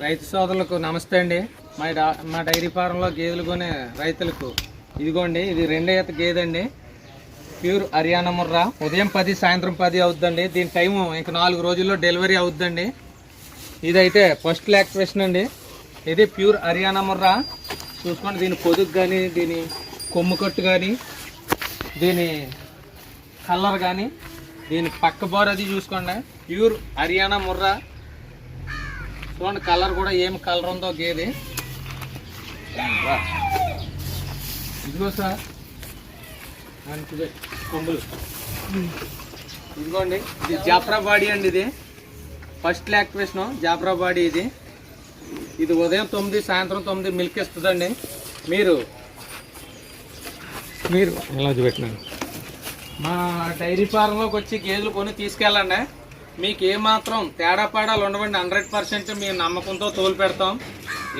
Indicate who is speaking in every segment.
Speaker 1: రైతు సోదరులకు నమస్తే అండి. మా డా- మా డైరీ ఫారంలో గేదెలు కొనే రైతులకు ఇదిగోండి ఇది రెండో ఎత్త గేదె అండి. ప్యూర్ హర్యానా ముర్రా. ఉదయం పది సాయంత్రం పది అవుద్దండి. దీని టైము ఇంక నాలుగు రోజుల్లో డెలివరీ అవుద్దండి. ఇదైతే ఫస్ట్ లాక్టివేషన్ అండి. ఇది ప్యూర్ హర్యానా ముర్రా. చూసుకోండి దీని పొదుగు కానీ దీని కొమ్ము కట్టు కానీ దీని కలర్ కానీ దీని పక్క బోర్ అది చూసుకోండి. ప్యూర్ హర్యానా ముర్రా. చూడండి కలర్ కూడా ఏం కలర్ ఉందో గేది. ఇదిగో సార్. మంచిదే కొమ్ములు. ఇదిగోండి ఇది జాఫ్రా బాడీ అండి ఇది. ఫస్ట్ యాక్టివేషన్ జాఫ్రా బాడీ ఇది. ఇది ఉదయం తొమ్మిది సాయంత్రం తొమ్మిది మిల్క్ ఇస్తుందండి. మీరు? మీరు ఎలా చూపెట్టినాను మా డైరీ ఫారంలోకి వచ్చి గేదెలు కొని తీసుకెళ్ళండి. మీకు ఏమాత్రం తేడా పాడాలు ఉండవండి. హండ్రెడ్ పర్సెంట్ మీ నమ్మకంతో తోలు పెడతాం.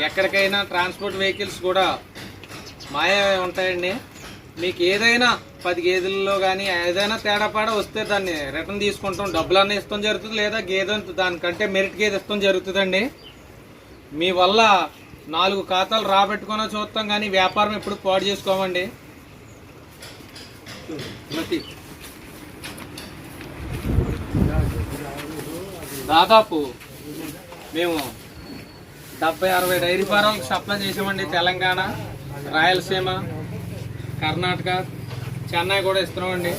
Speaker 1: ఎక్కడికైనా ట్రాన్స్పోర్ట్ వెహికల్స్ కూడా మాయ ఉంటాయండి. మీకు ఏదైనా పది గేదెల్లో కానీ ఏదైనా తేడా పాడ వస్తే దాన్ని రిటర్న్ తీసుకుంటాం. డబ్బులు అన్నీ ఇస్తాం జరుగుతుంది లేదా గేదె దానికంటే మెరిట్ గేదె ఇస్తాం జరుగుతుందండి. మీ వల్ల నాలుగు ఖాతాలు రాబెట్టుకున్నా చూస్తాం కానీ వ్యాపారం ఎప్పుడు పాడు చేసుకోమండి. దాదాపు మేము డెబ్బై అరవై డైరీ ఫారాలకు సప్లై చేసామండి తెలంగాణ రాయలసీమ కర్ణాటక చెన్నై కూడా ఇస్తున్నామండి.